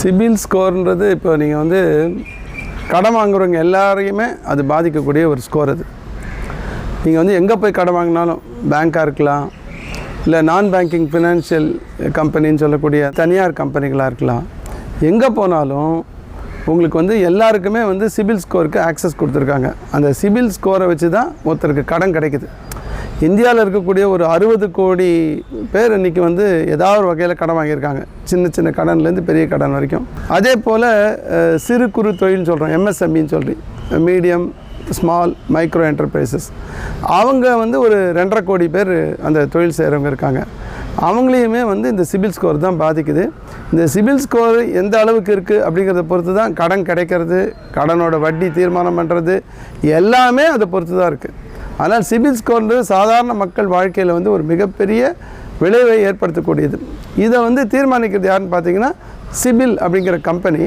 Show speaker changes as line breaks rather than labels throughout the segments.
சிபில் ஸ்கோர்ன்றது இப்போ நீங்கள் வந்து கடன் வாங்குறவங்க எல்லாரையுமே அது பாதிக்கக்கூடிய ஒரு ஸ்கோர் அது. நீங்கள் வந்து எங்கே போய் கடன் வாங்கினாலும் பேங்க்காக இருக்கலாம் இல்லை நான் பேங்கிங் ஃபினான்ஷியல் கம்பெனின்னு சொல்லக்கூடிய தனியார் கம்பெனிகளாக இருக்கலாம். எங்கே போனாலும் உங்களுக்கு வந்து எல்லாருக்குமே வந்து சிபில் ஸ்கோருக்கு ஆக்சஸ் கொடுத்துருக்காங்க. அந்த சிபில் ஸ்கோரை வச்சு தான் ஒருத்தருக்கு கடன் கிடைக்குது. இந்தியாவில் இருக்கக்கூடிய ஒரு அறுபது கோடி பேர் இன்றைக்கி வந்து ஏதாவது ஒரு வகையில் கடன் வாங்கியிருக்காங்க. சின்ன சின்ன கடன்லேருந்து பெரிய கடன் வரைக்கும். அதே போல் சிறு குறு தொழில்னு சொல்கிறோம் எம்எஸ்எம்இன்னு சொல்லி. Medium small micro enterprises. அவங்க வந்து ஒரு ரெண்டரை கோடி பேர் அந்த தொழில் செய்கிறவங்க இருக்காங்க. அவங்களையுமே வந்து இந்த சிபில் ஸ்கோர் தான் பாதிக்குது. இந்த சிபில் ஸ்கோர் எந்த அளவுக்கு இருக்குது அப்படிங்கிறத பொறுத்து தான் கடன் கிடைக்கிறது கடனோட வட்டி தீர்மானம் பண்ணுறது எல்லாமே அதை பொறுத்து தான் இருக்குது ஆனால் சிபில் ஸ்கோர்ன்றது சாதாரண மக்கள் வாழ்க்கையில் வந்து ஒரு மிகப்பெரிய விளைவை ஏற்படுத்தக்கூடியது. இதை வந்து தீர்மானிக்கிறது யாருன்னு பார்த்தீங்கன்னா சிபில் அப்படிங்கிற கம்பெனி.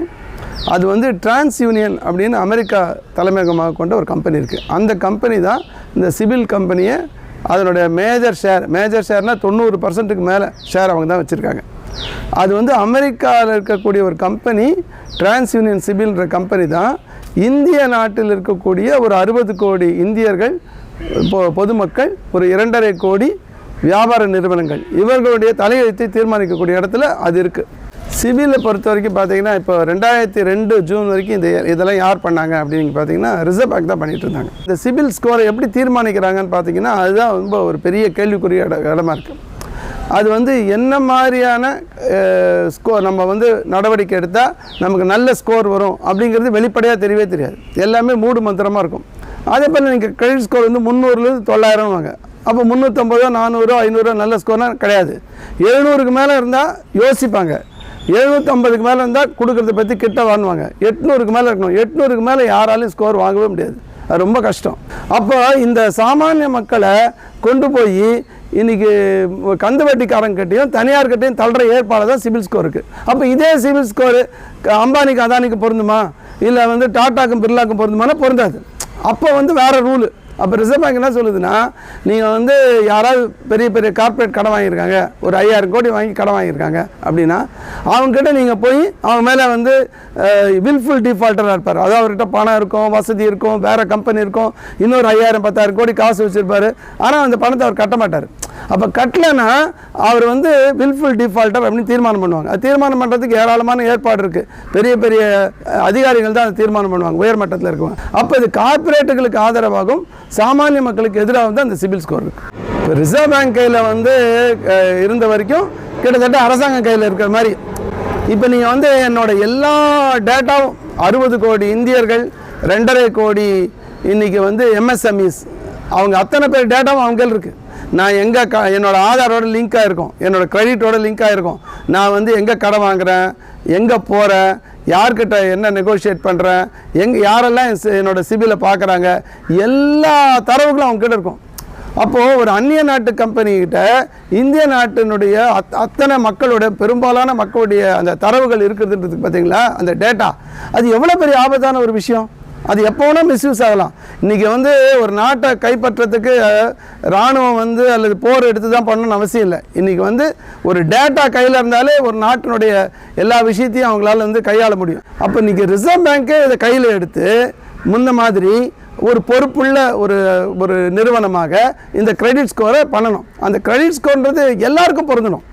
அது வந்து டிரான்ஸ் யூனியன் அப்படின்னு அமெரிக்கா தலைமையகமாக கொண்ட ஒரு கம்பெனி இருக்குது அந்த கம்பெனி தான் இந்த சிபில் கம்பெனியை அதனுடைய மேஜர் ஷேர் மேஜர் ஷேர்னால் தொண்ணூறு பர்சன்ட்டுக்கு மேலே ஷேர் அவங்க தான் வச்சுருக்காங்க. அது வந்து அமெரிக்காவில் இருக்கக்கூடிய ஒரு கம்பெனி டிரான்ஸ் யூனியன் சிபில்ன்ற கம்பெனி தான் இந்திய நாட்டில் இருக்கக்கூடிய ஒரு அறுபது கோடி இந்தியர்கள் பொதுமக்கள் ஒரு இரண்டரை கோடி வியாபார நிறுவனங்கள். இவர்களுடைய தலையெழுத்தை தீர்மானிக்கக்கூடிய இடத்துல அது இருக்குது சிவிலை பொறுத்த வரைக்கும் பார்த்தீங்கன்னா இப்போ ரெண்டாயிரத்தி ரெண்டு ஜூன் வரைக்கும் இந்த இதெல்லாம் யார் பண்ணாங்க அப்படின்னு பார்த்தீங்கன்னா ரிசர்வ் பேங்க் தான் பண்ணிட்டு இருந்தாங்க. இந்த சிவில் ஸ்கோரை எப்படி தீர்மானிக்கிறாங்கன்னு பார்த்தீங்கன்னா அதுதான் ரொம்ப ஒரு பெரிய கேள்விக்குரிய இட இடமா இருக்குது அது வந்து என்ன மாதிரியான ஸ்கோர் நம்ம வந்து நடவடிக்கை எடுத்தால் நமக்கு நல்ல ஸ்கோர் வரும் அப்படிங்கிறது வெளிப்படையாக தெரியவே தெரியாது. எல்லாமே மூடு மந்திரமாக இருக்கும். அதே போல் நீங்கள் கிரெடிட் ஸ்கோர் வந்து முந்நூறுலேருந்து தொள்ளாயிரம் வாங்க அப்போ முந்நூற்றம்பதோ நானூறோ ஐநூறோ நல்ல ஸ்கோர்னால் கிடையாது. எழுநூறுக்கு மேலே இருந்தால் யோசிப்பாங்க. எழுநூற்றம்பதுக்கு மேலே இருந்தால் கொடுக்குறத பற்றி கிட்ட வாங்குவாங்க. எட்நூறுக்கு மேலே இருக்கணும். எட்நூறுக்கு மேலே யாராலையும் ஸ்கோர் வாங்கவே முடியாது. அது ரொம்ப கஷ்டம். அப்போ இந்த சாமானிய மக்களை கொண்டு போய் இன்றைக்கி கந்து வட்டிக்காரங்கிட்டையும் தனியார்கிட்டையும் தனியார் தள்ளுற ஏற்பாடு தான் சிவில் ஸ்கோருக்கு அப்போ இதே சிவில் ஸ்கோரு அம்பானிக்கு அதானிக்கு பொருந்துமா? இல்லை வந்து டாட்டாக்கும் பிர்லாக்கும் பொருந்துமானா பொருந்தாது. அப்போ வந்து வேறு ரூலு அப்போ ரிசர்வ் பேங்க் என்ன சொல்லுதுன்னா நீங்கள் வந்து யாராவது பெரிய பெரிய கார்ப்பரேட் கடன் வாங்கியிருக்காங்க ஒரு ஐயாயிரம் கோடி வாங்கி கடன் வாங்கியிருக்காங்க அப்படின்னா அவங்ககிட்ட நீங்கள் போய் அவங்க மேலே வந்து வில்ஃபுல் டிஃபால்ட்டராக இருப்பார். அதாவது அவர்கிட்ட பணம் இருக்கும் வசதி இருக்கும் வேறு கம்பெனி இருக்கும் இன்னொரு ஐயாயிரம் பத்தாயிரம் கோடி காசு வச்சுருப்பாரு. ஆனால் அந்த பணத்தை அவர் கட்ட மாட்டார். அப்போ கட்டலைன்னா அவர் வந்து வில்ஃபுல் டிஃபால்ட்டர் அப்படின்னு தீர்மானம் பண்ணுவாங்க. அது தீர்மானம் பண்ணுறதுக்கு ஏராளமான ஏற்பாடு இருக்குது பெரிய பெரிய அதிகாரிகள் தான் அதை தீர்மானம் பண்ணுவாங்க உயர்மட்டத்தில் இருக்கவங்க. அப்போ இது கார்ப்பரேட்டுகளுக்கு ஆதரவாகும் சாமானிய மக்களுக்கு எதிராக வந்து அந்த சிபில் ஸ்கோர். இப்போ ரிசர்வ் பேங்க் கையில் வந்து இருந்த வரைக்கும் கிட்டத்தட்ட அரசாங்கம் கையில் இருக்கிற மாதிரி. இப்போ நீங்கள் வந்து என்னோட எல்லா டேட்டாவும் அறுபது கோடி இந்தியர்கள் ரெண்டரை கோடி இன்றைக்கி வந்து எம்எஸ்எம்இஸ் அவங்க அத்தனை பேர் டேட்டாவும் அவங்க கையில் இருக்குது நான் எங்கே க என்னோட ஆதாரோட லிங்க் ஆகிருக்கும் என்னோடய கிரெடிட்டோட லிங்க் ஆகிருக்கும் நான் வந்து எங்கே கடை வாங்குறேன் எங்கே போகிறேன் யார்கிட்ட என்ன நெகோஷியேட் பண்ணுறேன் எங் யாரெல்லாம் என்னோடய சி- என்னோட சிபிலை பார்க்குறாங்க எல்லா தரவுகளும் அவங்ககிட்ட இருக்கும். அப்போது ஒரு அந்நிய நாட்டு கம்பெனிக்கிட்ட இந்திய நாட்டினுடைய அத் அத்தனை மக்களுடைய பெரும்பாலான மக்களுடைய அந்த தரவுகள் இருக்கிறதுன்றதுக்கு பார்த்தீங்களா அந்த டேட்டா அது எவ்வளோ பெரிய ஆபத்தான ஒரு விஷயம்? அது எப்போ வேணால் மிஸ்யூஸ் ஆகலாம். இன்றைக்கி வந்து ஒரு நாட்டை கைப்பற்றத்துக்கு இராணுவம் வந்து அல்லது போர் எடுத்து தான் பண்ணணும்னு அவசியம் இல்லை. இன்றைக்கி வந்து ஒரு டேட்டா கையில் இருந்தாலே ஒரு நாட்டினுடைய எல்லா விஷயத்தையும் அவங்களால வந்து கையாள முடியும். அப்போ இன்றைக்கி ரிசர்வ் பேங்க்கே இதை கையில் எடுத்து முன்ன மாதிரி ஒரு பொறுப்புள்ள ஒரு ஒரு நிறுவனமாக இந்த கிரெடிட் ஸ்கோரை பண்ணணும். அந்த கிரெடிட் ஸ்கோர்ன்றது எல்லாருக்கும் பொருந்தணும்.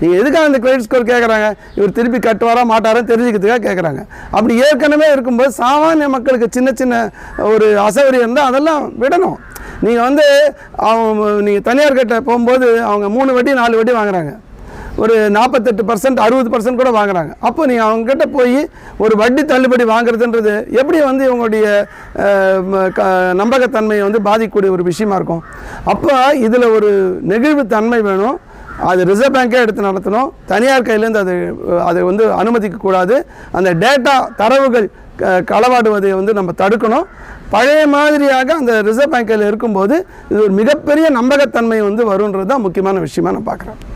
நீங்கள் எதுக்காக அந்த கிரெடிட் ஸ்கோர் கேட்குறாங்க இவர் திருப்பி கட்டுவாரா மாட்டாரா தெரிஞ்சுக்கிறதுக்காக கேட்குறாங்க அப்படி ஏற்கனவே இருக்கும்போது சாமானிய மக்களுக்கு சின்ன சின்ன ஒரு அசௌகரியம் இருந்தால் அதெல்லாம் விடணும். நீங்கள் வந்து அவங்க நீங்கள் தனியார் கிட்ட போகும்போது அவங்க மூணு வட்டி நாலு வட்டி வாங்குறாங்க. ஒரு நாற்பத்தெட்டு பர்சன்ட் அறுபது பர்சன்ட் கூட வாங்குறாங்க. அப்போ நீங்கள் அவங்ககிட்ட போய் ஒரு வட்டி தள்ளுபடி வாங்குறதுன்றது எப்படி வந்து இவங்களுடைய க நம்பகத்தன்மையை வந்து பாதிக்கக்கூடிய ஒரு விஷயமா இருக்கும்? அப்போ இதில் ஒரு நெகிழ்வுத்தன்மை வேணும். அது ரிசர்வ் பேங்க்கே எடுத்து நடத்தணும். தனியார் கையிலேருந்து அது அதை வந்து அனுமதிக்கக்கூடாது. அந்த டேட்டா தரவுகள் க- களவாடுவதை வந்து நம்ம தடுக்கணும். பழைய மாதிரியாக அந்த ரிசர்வ் பேங்க்கில் இருக்கும்போது இது ஒரு மிகப்பெரிய நம்பகத்தன்மை வந்து வருன்றது தான் முக்கியமான விஷயமா நான் பார்க்குறேன்.